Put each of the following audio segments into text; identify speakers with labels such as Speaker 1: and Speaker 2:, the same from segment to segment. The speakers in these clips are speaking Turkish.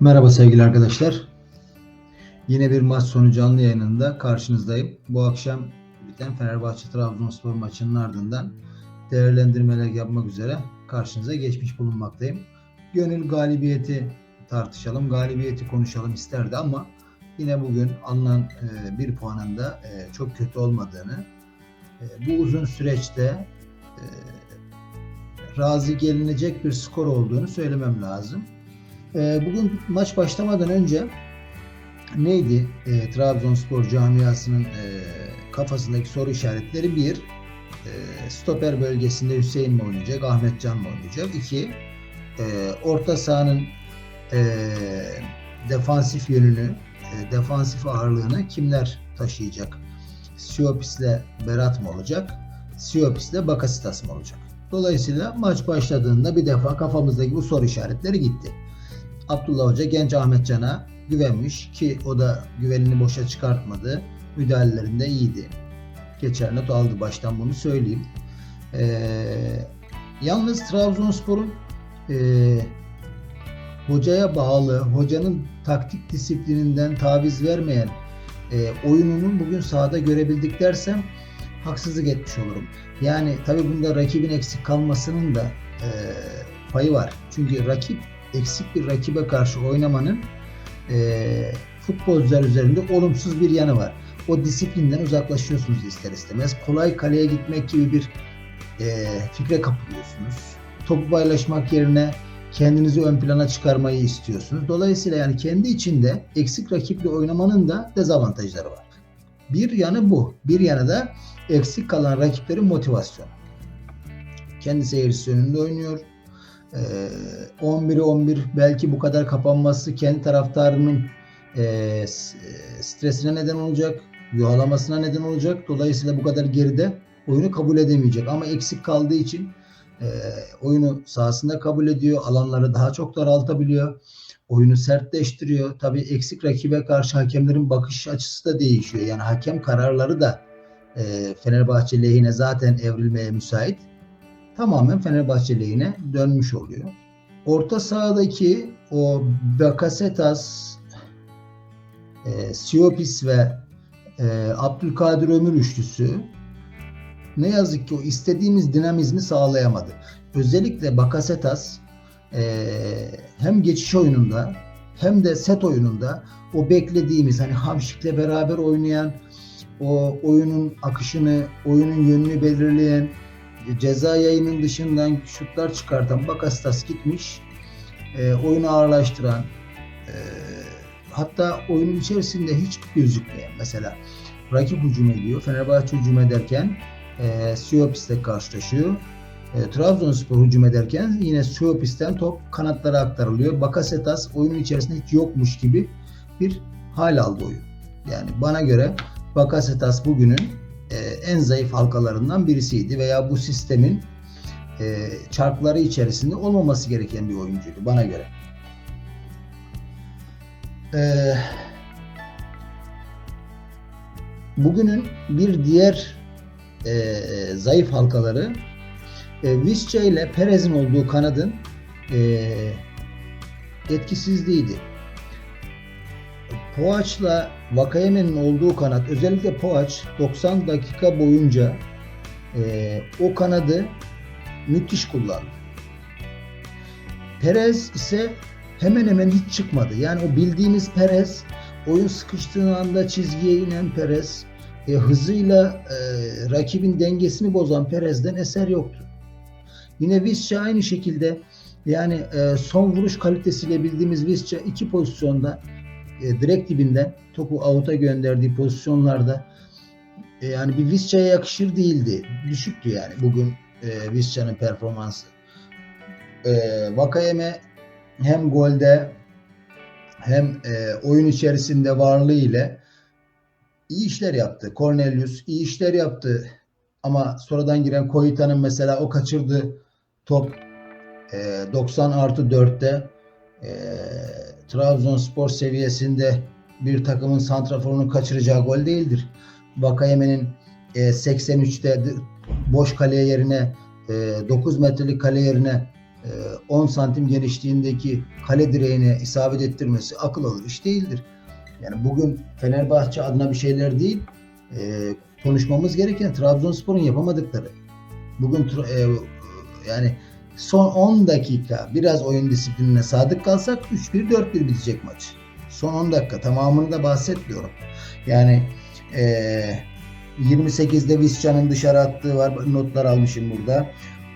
Speaker 1: Merhaba sevgili arkadaşlar. Yine bir maç sonu canlı yayınında karşınızdayım. Bu akşam biten Fenerbahçe Trabzonspor maçının ardından değerlendirmeler yapmak üzere karşınıza geçmiş bulunmaktayım. Gönül galibiyeti tartışalım, galibiyeti konuşalım isterdi ama yine bugün alınan e, bir puanın da e, çok kötü olmadığını, e, bu uzun süreçte razı gelinecek bir skor olduğunu söylemem lazım. E, bugün maç başlamadan önce neydi e, Trabzonspor camiasının e, kafasındaki soru işaretleri bir e, stoper bölgesinde Hüseyin mi oynayacak, Ahmet Can mı oynayacak? İki e, orta sahanın e, defansif yönünü, e, defansif ağırlığını kimler taşıyacak? Siopis'le Berat mı olacak? Siopis'le Bakasitas mı olacak? Dolayısıyla maç başladığında bir defa kafamızdaki bu soru işaretleri gitti. Abdullah Hoca genç Ahmet Can'a güvenmiş ki o da güvenini boşa çıkartmadı. Müdahalelerinde iyiydi. Geçer not aldı baştan bunu söyleyeyim. Ee, yalnız Trabzonspor'un e, hocaya bağlı, hocanın taktik disiplininden taviz vermeyen e, oyununun bugün sahada görebildik dersem haksızlık etmiş olurum. Yani tabii bunda rakibin eksik kalmasının da e, payı var. Çünkü rakip eksik bir rakibe karşı oynamanın e, futbolcular üzerinde olumsuz bir yanı var. O disiplinden uzaklaşıyorsunuz ister istemez. Kolay kaleye gitmek gibi bir e, fikre kapılıyorsunuz. Topu paylaşmak yerine kendinizi ön plana çıkarmayı istiyorsunuz. Dolayısıyla yani kendi içinde eksik rakiple oynamanın da dezavantajları var. Bir yanı bu. Bir yanı da eksik kalan rakiplerin motivasyonu. Kendi seyircisi önünde oynuyor. Ee, 11'e 11 belki bu kadar kapanması kendi taraftarının e, stresine neden olacak, yuhalamasına neden olacak. Dolayısıyla bu kadar geride oyunu kabul edemeyecek. Ama eksik kaldığı için e, oyunu sahasında kabul ediyor. Alanları daha çok daraltabiliyor. Oyunu sertleştiriyor. Tabii eksik rakibe karşı hakemlerin bakış açısı da değişiyor. Yani hakem kararları da e, Fenerbahçe lehine zaten evrilmeye müsait. Tamamen Fenerbahçe lehine dönmüş oluyor. Orta sahadaki o Bakasetas, e, Siopis ve e, Abdülkadir Ömür üçlüsü ne yazık ki o istediğimiz dinamizmi sağlayamadı. Özellikle Bakasetas e, hem geçiş oyununda hem de set oyununda o beklediğimiz hani Hamşik'le beraber oynayan o oyunun akışını, oyunun yönünü belirleyen ceza yayının dışından şutlar çıkartan Bakasitas gitmiş. E, oyunu ağırlaştıran e, hatta oyunun içerisinde hiç gözükmeyen mesela rakip hücum ediyor. Fenerbahçe hücum ederken e, Siopis'le karşılaşıyor. E, Trabzonspor hücum ederken yine Siopis'ten top kanatlara aktarılıyor. Bakasetas oyunun içerisinde hiç yokmuş gibi bir hal aldı oyun. Yani bana göre Bakasetas bugünün e, en zayıf halkalarından birisiydi veya bu sistemin e, çarkları içerisinde olmaması gereken bir oyuncuydu bana göre. E, bugünün bir diğer zayıf halkaları e, Visca ile Perez'in olduğu kanadın e, etkisizliğiydi. Poğaç'la Vakayeme'nin olduğu kanat özellikle Poğaç 90 dakika boyunca e, o kanadı müthiş kullandı. Perez ise hemen hemen hiç çıkmadı. Yani o bildiğimiz Perez oyun sıkıştığı anda çizgiye inen Perez e, hızıyla e, rakibin dengesini bozan Perez'den eser yoktu. Yine Visca aynı şekilde yani e, son vuruş kalitesiyle bildiğimiz Visca iki pozisyonda e, direkt dibinden topu avuta gönderdiği pozisyonlarda e, yani bir Visca'ya yakışır değildi. Düşüktü yani bugün e, Visca'nın performansı. E, Vakayeme hem golde hem e, oyun içerisinde varlığı ile iyi işler yaptı. Cornelius iyi işler yaptı. Ama sonradan giren Koyita'nın mesela o kaçırdığı top e, 90 artı 4'te e, Trabzonspor seviyesinde bir takımın santraforunu kaçıracağı gol değildir. Vakayeme'nin e, 83'te boş kale yerine e, 9 metrelik kale yerine e, 10 santim genişliğindeki kale direğine isabet ettirmesi akıl alır iş değildir. Yani bugün Fenerbahçe adına bir şeyler değil, e, konuşmamız gereken Trabzonspor'un yapamadıkları. Bugün e, yani son 10 dakika biraz oyun disiplinine sadık kalsak 3-1 4-1 bitecek maç. Son 10 dakika tamamını da bahsetmiyorum. Yani e, 28'de Visca'nın dışarı attığı var. Notlar almışım burada.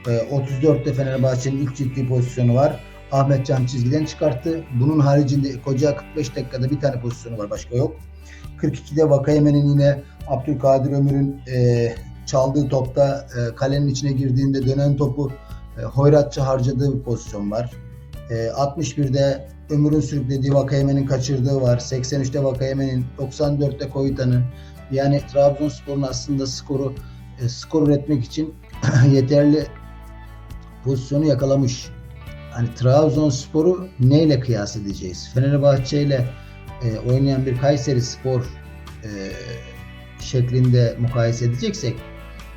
Speaker 1: E, 34'te Fenerbahçe'nin ilk ciddi pozisyonu var. Ahmet Can çizgiden çıkarttı. Bunun haricinde koca 45 dakikada bir tane pozisyonu var. Başka yok. 42'de Vakayemen'in yine Abdülkadir Ömür'ün e, çaldığı topta e, kalenin içine girdiğinde dönen topu e, hoyratça harcadığı bir pozisyon var. E, 61'de Ömür'ün sürüklediği Vakayemen'in kaçırdığı var. 83'te Vakayemen'in, 94'te Koyutan'ın. Yani Trabzonspor'un aslında skoru e, skor üretmek için yeterli pozisyonu yakalamış. Hani Trabzonspor'u neyle kıyas edeceğiz? Fenerbahçe ile e, oynayan bir Kayseri Spor e, şeklinde mukayese edeceksek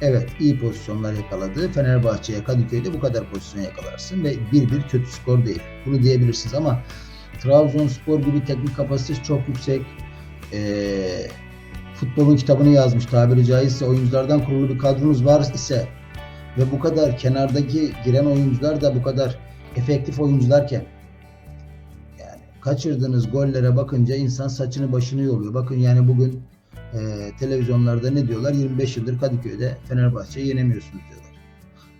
Speaker 1: evet iyi pozisyonlar yakaladı. Fenerbahçe'ye Kadıköy'de bu kadar pozisyon yakalarsın ve bir bir kötü skor değil. Bunu diyebilirsin ama Trabzonspor gibi teknik kapasitesi çok yüksek. E, futbolun kitabını yazmış tabiri caizse oyunculardan kurulu bir kadronuz var ise ve bu kadar kenardaki giren oyuncular da bu kadar efektif oyuncularken yani kaçırdığınız gollere bakınca insan saçını başını yoluyor. Bakın yani bugün e, televizyonlarda ne diyorlar? 25 yıldır Kadıköy'de Fenerbahçe'yi yenemiyorsunuz diyorlar.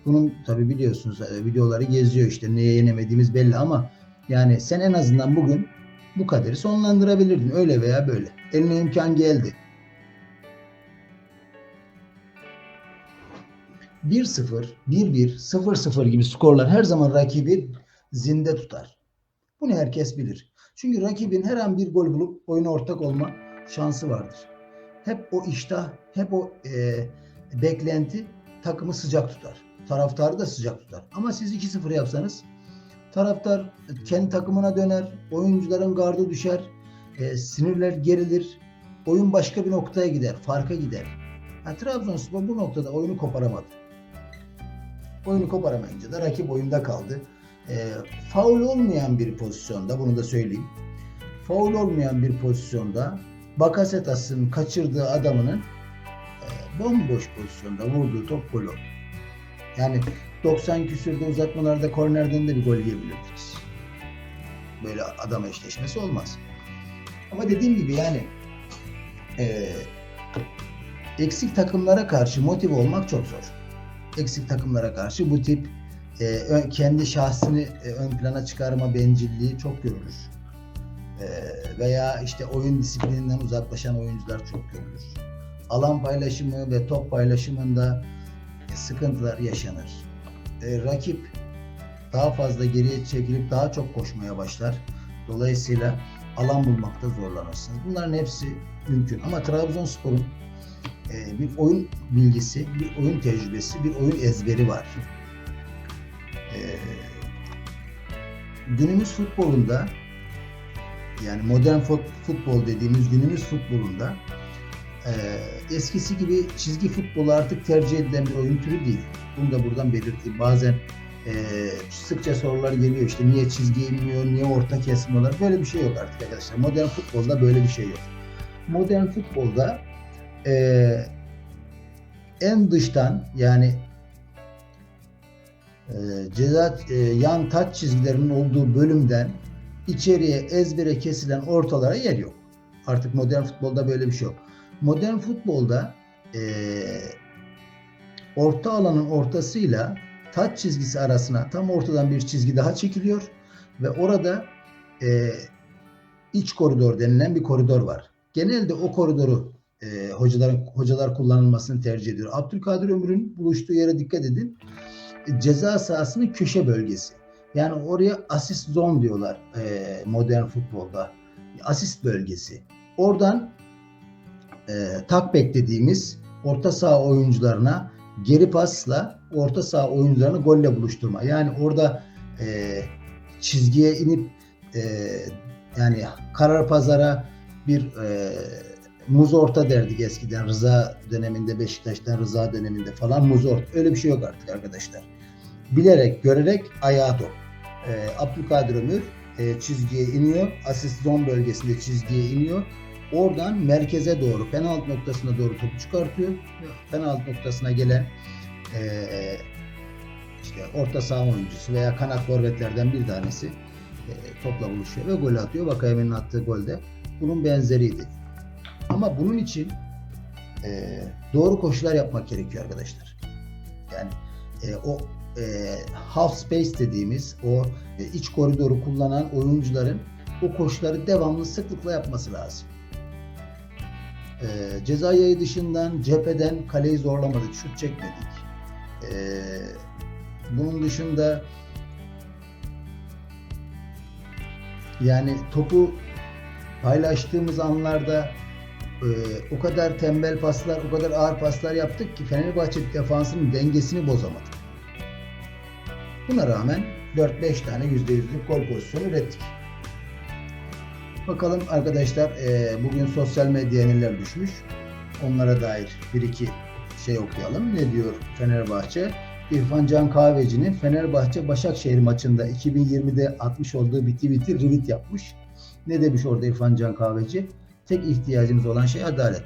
Speaker 1: Bunun tabi biliyorsunuz e, videoları geziyor işte neye yenemediğimiz belli ama yani sen en azından bugün bu kaderi sonlandırabilirdin öyle veya böyle. Eline imkan geldi. 1-0, 1-1, 0-0 gibi skorlar her zaman rakibi zinde tutar. Bunu herkes bilir. Çünkü rakibin her an bir gol bulup oyuna ortak olma şansı vardır. Hep o iştah, hep o e, beklenti takımı sıcak tutar. Taraftarı da sıcak tutar. Ama siz 2-0 yapsanız taraftar kendi takımına döner, oyuncuların gardı düşer, e, sinirler gerilir, oyun başka bir noktaya gider, farka gider. Yani Trabzonspor bu noktada oyunu koparamadı. Oyunu koparamayınca da rakip oyunda kaldı. E, faul olmayan bir pozisyonda, bunu da söyleyeyim. Faul olmayan bir pozisyonda Bakasetas'ın kaçırdığı adamının e, bomboş pozisyonda vurduğu top gol oldu. Yani 90 küsürde uzatmalarda kornerden de bir gol yiyebilirdiniz. Böyle adam eşleşmesi olmaz. Ama dediğim gibi yani e, eksik takımlara karşı motive olmak çok zor. Eksik takımlara karşı bu tip e, kendi şahsını e, ön plana çıkarma bencilliği çok görülür. E, veya işte oyun disiplininden uzaklaşan oyuncular çok görülür. Alan paylaşımı ve top paylaşımında sıkıntılar yaşanır. E, rakip daha fazla geriye çekilip daha çok koşmaya başlar. Dolayısıyla alan bulmakta zorlanırsınız. Bunların hepsi mümkün. Ama Trabzonspor'un e, bir oyun bilgisi, bir oyun tecrübesi, bir oyun ezberi var. E, günümüz futbolunda yani modern fut- futbol dediğimiz günümüz futbolunda e, eskisi gibi çizgi futbolu artık tercih edilen bir oyun türü değil. Bunu da buradan belirteyim. Bazen e, sıkça sorular geliyor işte niye çizgi inmiyor, niye orta kesmiyorlar. Böyle bir şey yok artık arkadaşlar. Modern futbolda böyle bir şey yok. Modern futbolda e, en dıştan yani e, ceza e, yan taç çizgilerinin olduğu bölümden içeriye ezbere kesilen ortalara yer yok. Artık modern futbolda böyle bir şey yok. Modern futbolda e, orta alanın ortasıyla taç çizgisi arasına tam ortadan bir çizgi daha çekiliyor ve orada e, iç koridor denilen bir koridor var. Genelde o koridoru e, hocaların hocalar kullanılmasını tercih ediyor. Abdülkadir Ömür'ün buluştuğu yere dikkat edin. E, ceza sahasının köşe bölgesi. Yani oraya asist zone diyorlar e, modern futbolda. Asist bölgesi. Oradan e, takbek dediğimiz orta saha oyuncularına geri pasla orta saha oyuncularını golle buluşturma. Yani orada e, çizgiye inip e, yani karar pazara bir e, muz orta derdik eskiden Rıza döneminde Beşiktaş'tan Rıza döneminde falan muz orta. Öyle bir şey yok artık arkadaşlar. bilerek, görerek ayağa top. E, Abdülkadir Ömür e, çizgiye iniyor. Asist zon bölgesinde çizgiye iniyor. Oradan merkeze doğru, penaltı noktasına doğru topu çıkartıyor. Penaltı noktasına gelen e, işte orta saha oyuncusu veya kanat forvetlerden bir tanesi e, topla buluşuyor ve gol atıyor. Vakayemen'in attığı golde bunun benzeriydi. Ama bunun için e, doğru koşular yapmak gerekiyor arkadaşlar. Yani e, o e, half space dediğimiz o e, iç koridoru kullanan oyuncuların o koşuları devamlı sıklıkla yapması lazım. E, ceza yayı dışından cepheden kaleyi zorlamadık, şut çekmedik. E, bunun dışında yani topu paylaştığımız anlarda e, o kadar tembel paslar, o kadar ağır paslar yaptık ki Fenerbahçe defansının dengesini bozamadık. Buna rağmen 4-5 tane %100'lük gol pozisyonu ürettik. Bakalım arkadaşlar e, bugün sosyal medyaya neler düşmüş. Onlara dair bir iki şey okuyalım. Ne diyor Fenerbahçe? İrfan Can Kahveci'nin Fenerbahçe Başakşehir maçında 2020'de atmış olduğu bir tweet'i retweet yapmış. Ne demiş orada İrfan Can Kahveci? Tek ihtiyacımız olan şey adalet.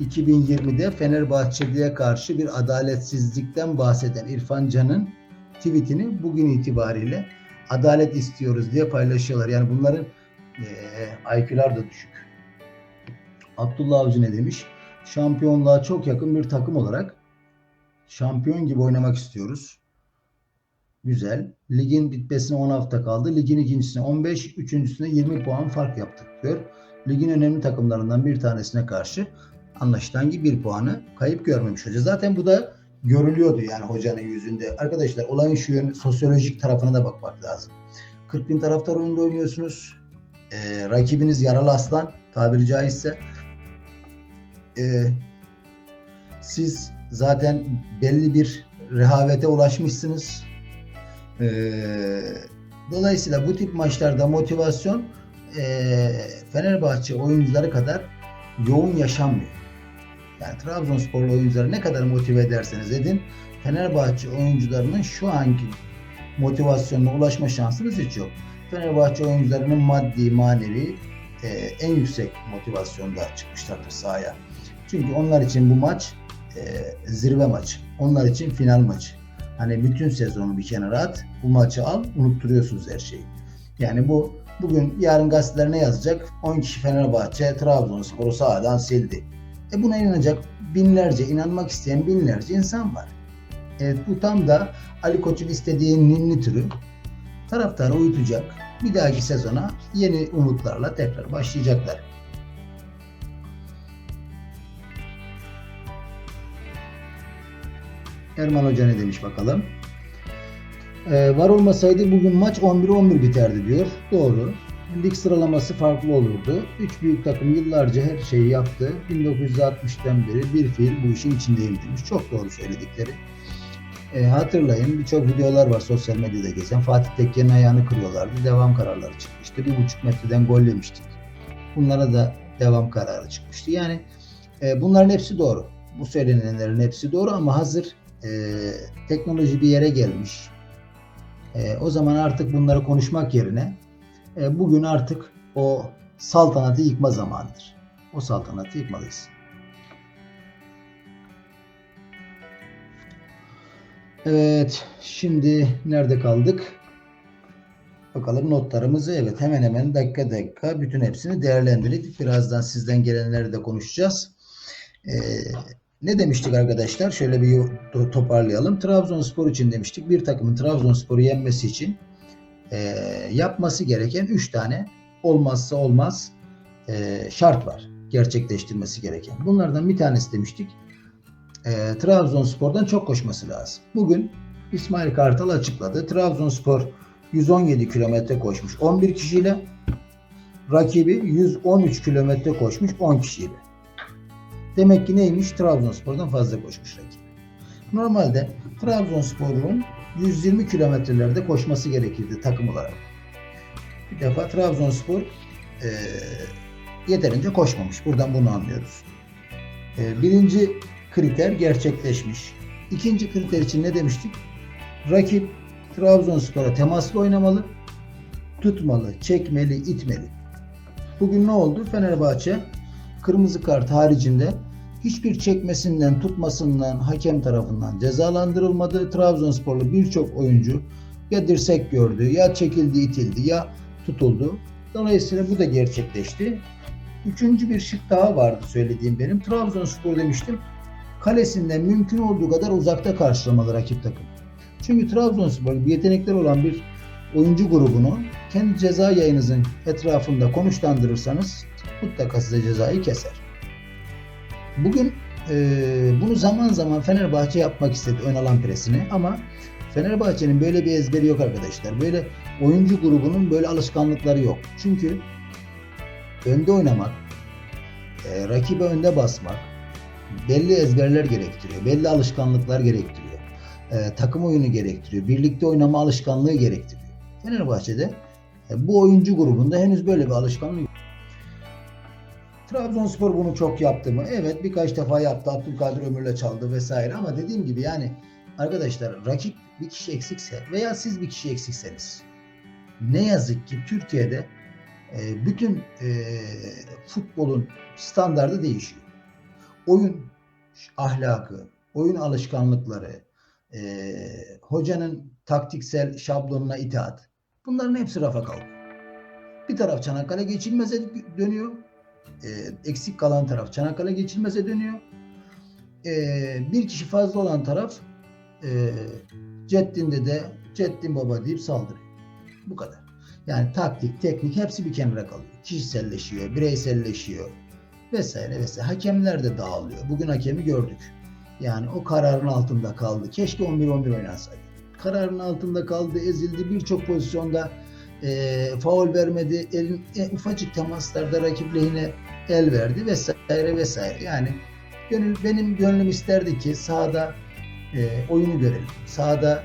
Speaker 1: 2020'de Fenerbahçeli'ye karşı bir adaletsizlikten bahseden İrfan Can'ın tweetini bugün itibariyle adalet istiyoruz diye paylaşıyorlar. Yani bunların e, IQ'lar da düşük. Abdullah Avcı ne demiş? Şampiyonluğa çok yakın bir takım olarak şampiyon gibi oynamak istiyoruz. Güzel. Ligin bitmesine 10 hafta kaldı. Ligin ikincisine 15, üçüncüsüne 20 puan fark yaptık diyor. Ligin önemli takımlarından bir tanesine karşı anlaşılan gibi bir puanı kayıp görmemiş hoca. Zaten bu da görülüyordu yani hocanın yüzünde. Arkadaşlar olayın şu yönü sosyolojik tarafına da bakmak lazım. 40 bin taraftar oyunda oynuyorsunuz. Ee, rakibiniz yaralı aslan tabiri caizse. Ee, siz zaten belli bir rehavete ulaşmışsınız. Ee, dolayısıyla bu tip maçlarda motivasyon e, Fenerbahçe oyuncuları kadar yoğun yaşanmıyor. Yani Trabzonsporlu oyuncuları ne kadar motive ederseniz edin Fenerbahçe oyuncularının şu anki motivasyonuna ulaşma şansınız hiç yok. Fenerbahçe oyuncularının maddi, manevi e, en yüksek motivasyonda çıkmışlardır sahaya. Çünkü onlar için bu maç e, zirve maçı. Onlar için final maçı. Hani bütün sezonu bir kenara at, bu maçı al, unutturuyorsunuz her şeyi. Yani bu bugün yarın gazeteler ne yazacak? 10 kişi Fenerbahçe Trabzonspor'u sahadan sildi. E buna inanacak binlerce, inanmak isteyen binlerce insan var. Evet bu tam da Ali Koç'un istediği ninni türü taraftarı uyutacak. Bir dahaki sezona yeni umutlarla tekrar başlayacaklar. Erman Hoca ne demiş bakalım. Ee, var olmasaydı bugün maç 11-11 biterdi diyor. Doğru. Lig sıralaması farklı olurdu. Üç büyük takım yıllarca her şeyi yaptı. 1960'tan beri bir fiil bu işin içindeyim demiş. Çok doğru söyledikleri. E, hatırlayın birçok videolar var sosyal medyada geçen. Fatih Tekke'nin ayağını kırıyorlardı. Devam kararları çıkmıştı. Bir buçuk metreden gol yemiştik. Bunlara da devam kararı çıkmıştı. Yani e, bunların hepsi doğru. Bu söylenenlerin hepsi doğru ama hazır e, teknoloji bir yere gelmiş. E, o zaman artık bunları konuşmak yerine e, bugün artık o saltanatı yıkma zamanıdır. O saltanatı yıkmalıyız. Evet, şimdi nerede kaldık? Bakalım notlarımızı evet hemen hemen dakika dakika bütün hepsini değerlendirdik. Birazdan sizden gelenleri de konuşacağız. Ee, ne demiştik arkadaşlar? Şöyle bir toparlayalım. Trabzonspor için demiştik. Bir takımın Trabzonspor'u yenmesi için e, yapması gereken 3 tane olmazsa olmaz e, şart var. Gerçekleştirmesi gereken. Bunlardan bir tanesi demiştik. E, Trabzonspor'dan çok koşması lazım. Bugün İsmail Kartal açıkladı. Trabzonspor 117 kilometre koşmuş 11 kişiyle. Rakibi 113 kilometre koşmuş 10 kişiyle. Demek ki neymiş? Trabzonspor'dan fazla koşmuş rakip. Normalde Trabzonspor'un 120 kilometrelerde koşması gerekirdi takım olarak. Bir defa Trabzonspor e, yeterince koşmamış. Buradan bunu anlıyoruz. E, birinci kriter gerçekleşmiş. İkinci kriter için ne demiştik? rakip Trabzonspor'a temaslı oynamalı, tutmalı, çekmeli, itmeli. Bugün ne oldu? Fenerbahçe kırmızı kart haricinde hiçbir çekmesinden, tutmasından hakem tarafından cezalandırılmadı. Trabzonsporlu birçok oyuncu ya dirsek gördü, ya çekildi, itildi, ya tutuldu. Dolayısıyla bu da gerçekleşti. Üçüncü bir şık daha vardı söylediğim benim. Trabzonspor demiştim. Kalesinden mümkün olduğu kadar uzakta karşılamalı rakip takım. Çünkü Trabzonspor yetenekler olan bir oyuncu grubunu kendi ceza yayınızın etrafında konuşlandırırsanız mutlaka size cezayı keser. Bugün e, bunu zaman zaman Fenerbahçe yapmak istedi ön alan presini ama Fenerbahçe'nin böyle bir ezberi yok arkadaşlar. Böyle oyuncu grubunun böyle alışkanlıkları yok. Çünkü önde oynamak, e, rakibe önde basmak belli ezberler gerektiriyor. Belli alışkanlıklar gerektiriyor. E, takım oyunu gerektiriyor. Birlikte oynama alışkanlığı gerektiriyor. Fenerbahçe'de e, bu oyuncu grubunda henüz böyle bir alışkanlık yok. Trabzonspor bunu çok yaptı mı? Evet birkaç defa yaptı. Abdülkadir Ömür'le çaldı vesaire ama dediğim gibi yani arkadaşlar rakip bir kişi eksikse veya siz bir kişi eksikseniz ne yazık ki Türkiye'de e, bütün e, futbolun standardı değişiyor. Oyun ahlakı, oyun alışkanlıkları, e, hocanın taktiksel şablonuna itaat bunların hepsi rafa kalkıyor. Bir taraf Çanakkale geçilmeze dönüyor. E, eksik kalan taraf Çanakkale geçilmeze dönüyor. E, bir kişi fazla olan taraf e, Ceddin'de de Ceddin Baba deyip saldırıyor. Bu kadar. Yani taktik, teknik hepsi bir kenara kalıyor. Kişiselleşiyor, bireyselleşiyor vesaire vesaire. Hakemler de dağılıyor. Bugün hakemi gördük. Yani o kararın altında kaldı. Keşke 11-11 oynansaydı. Kararın altında kaldı, ezildi. Birçok pozisyonda e, faul vermedi. Elin, e, ufacık temaslarda rakip lehine el verdi vesaire vesaire. Yani gönül, benim gönlüm isterdi ki sahada e, oyunu görelim. Sahada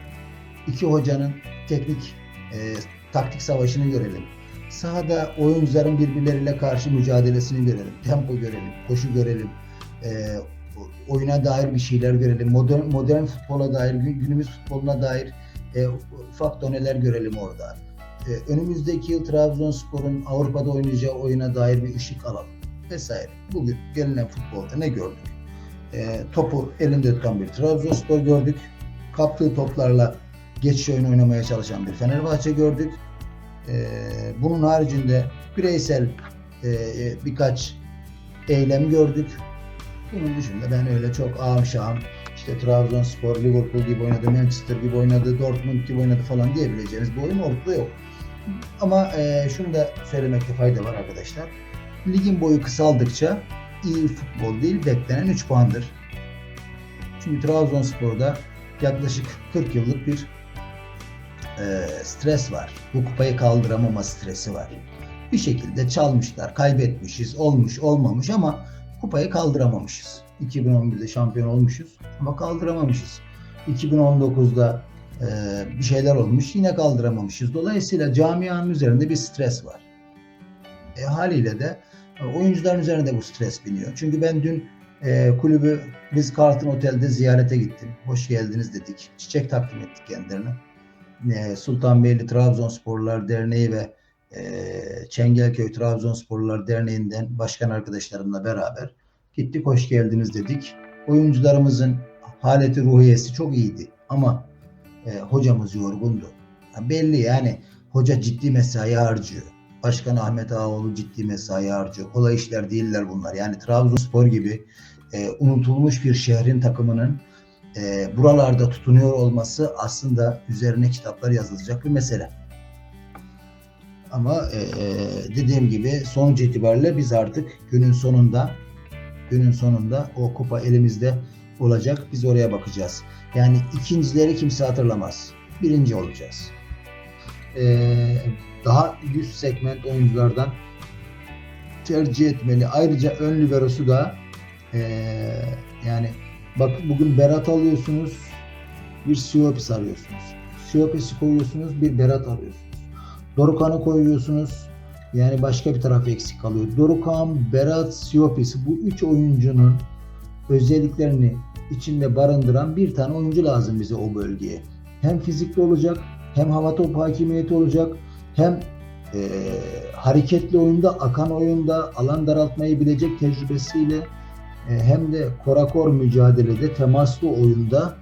Speaker 1: iki hocanın teknik e, taktik savaşını görelim. Sahada oyuncuların birbirleriyle karşı mücadelesini görelim. Tempo görelim, koşu görelim. E, oyuna dair bir şeyler görelim. Modern, modern futbola dair, günümüz futboluna dair e, ufak doneler görelim orada. E, önümüzdeki yıl Trabzonspor'un Avrupa'da oynayacağı oyuna dair bir ışık alalım vesaire. Bugün gelinen futbolda ne gördük? E, topu elinde tutan bir Trabzonspor gördük. Kaptığı toplarla geçiş oyunu oynamaya çalışan bir Fenerbahçe gördük. E, bunun haricinde bireysel e, birkaç eylem gördük. Bunun dışında ben öyle çok ağam şahım işte Trabzonspor, Liverpool gibi oynadı, Manchester gibi oynadı, Dortmund gibi oynadı falan diyebileceğiniz bir oyun ortada yok. Ama e, şunu da söylemekte fayda var arkadaşlar. Ligin boyu kısaldıkça iyi futbol değil beklenen 3 puandır. Çünkü Trabzonspor'da yaklaşık 40 yıllık bir e, stres var. Bu kupayı kaldıramama stresi var. Bir şekilde çalmışlar, kaybetmişiz, olmuş, olmamış ama kupayı kaldıramamışız. 2011'de şampiyon olmuşuz ama kaldıramamışız. 2019'da e, bir şeyler olmuş yine kaldıramamışız. Dolayısıyla camianın üzerinde bir stres var. E, haliyle de e, oyuncuların üzerinde bu stres biniyor. Çünkü ben dün e, kulübü biz Carlton Otel'de ziyarete gittim. Hoş geldiniz dedik. Çiçek takdim ettik kendilerine. E, Sultanbeyli Trabzonsporlar Derneği ve e, Çengelköy Trabzonsporlar Derneği'nden başkan arkadaşlarımla beraber gittik hoş geldiniz dedik. Oyuncularımızın haleti ruhiyesi çok iyiydi ama e, hocamız yorgundu. Ya belli yani hoca ciddi mesai harcıyor. Başkan Ahmet Ağaoğlu ciddi mesai harcıyor. Kolay işler değiller bunlar. Yani Trabzonspor gibi e, unutulmuş bir şehrin takımının e, buralarda tutunuyor olması aslında üzerine kitaplar yazılacak bir mesele. Ama e, dediğim gibi sonuç itibariyle biz artık günün sonunda günün sonunda o kupa elimizde olacak. Biz oraya bakacağız. Yani ikincileri kimse hatırlamaz. Birinci olacağız. Ee, daha üst segment oyunculardan tercih etmeli. Ayrıca ön liberosu da ee, yani bak bugün Berat alıyorsunuz bir Siopis arıyorsunuz. Siopis'i koyuyorsunuz bir Berat arıyorsunuz. Dorukan'ı koyuyorsunuz yani başka bir taraf eksik kalıyor. Dorukan, Berat, Siopis bu üç oyuncunun özelliklerini içinde barındıran bir tane oyuncu lazım bize o bölgeye. hem fizikli olacak, hem hava topu hakimiyeti olacak, hem e, hareketli oyunda, akan oyunda, alan daraltmayı bilecek tecrübesiyle e, hem de korakor mücadelede, temaslı oyunda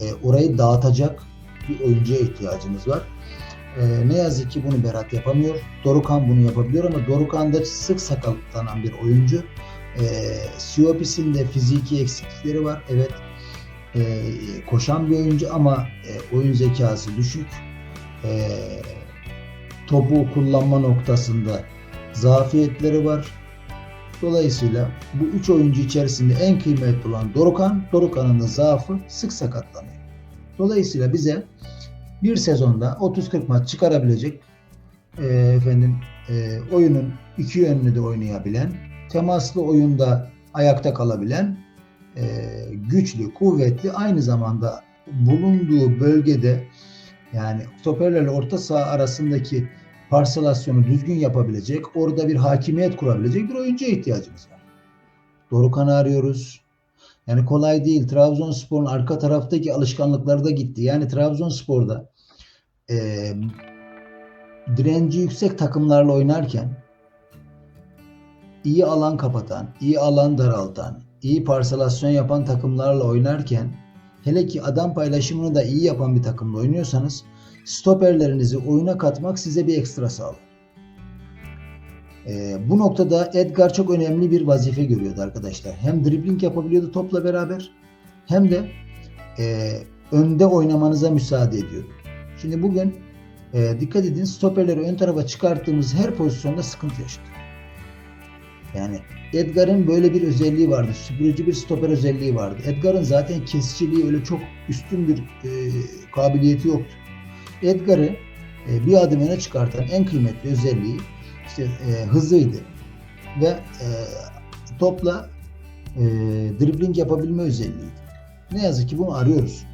Speaker 1: e, orayı dağıtacak bir oyuncuya ihtiyacımız var. E, ne yazık ki bunu Berat yapamıyor. Dorukan bunu yapabiliyor ama Dorukan da sık sakatlanan bir oyuncu. E, Siopis'in de fiziki eksiklikleri var. Evet e, koşan bir oyuncu ama e, oyun zekası düşük. E, topu kullanma noktasında zafiyetleri var. Dolayısıyla bu üç oyuncu içerisinde en kıymetli olan Dorukan, Dorukan'ın da zaafı sık sakatlanıyor. Dolayısıyla bize bir sezonda 30-40 maç çıkarabilecek e, efendim e, oyunun iki yönlü de oynayabilen, temaslı oyunda ayakta kalabilen, e, güçlü, kuvvetli, aynı zamanda bulunduğu bölgede yani stoperlerle orta saha arasındaki parselasyonu düzgün yapabilecek, orada bir hakimiyet kurabilecek bir oyuncuya ihtiyacımız var. Dorukan'ı arıyoruz. Yani kolay değil. Trabzonspor'un arka taraftaki alışkanlıkları da gitti. Yani Trabzonspor'da e, direnci yüksek takımlarla oynarken iyi alan kapatan, iyi alan daraltan, iyi parselasyon yapan takımlarla oynarken hele ki adam paylaşımını da iyi yapan bir takımla oynuyorsanız stoperlerinizi oyuna katmak size bir ekstra sağlar. Ee, bu noktada Edgar çok önemli bir vazife görüyordu arkadaşlar. Hem dribbling yapabiliyordu topla beraber hem de e, önde oynamanıza müsaade ediyordu. Şimdi bugün e, dikkat edin stoperleri ön tarafa çıkarttığımız her pozisyonda sıkıntı yaşadık. Yani Edgar'ın böyle bir özelliği vardı. Süpürücü bir stoper özelliği vardı. Edgar'ın zaten kesiciliği öyle çok üstün bir e, kabiliyeti yoktu. Edgar'ı e, bir adım öne çıkartan en kıymetli özelliği işte e, hızıydı ve e, topla e, dribbling yapabilme özelliğiydi. Ne yazık ki bunu arıyoruz.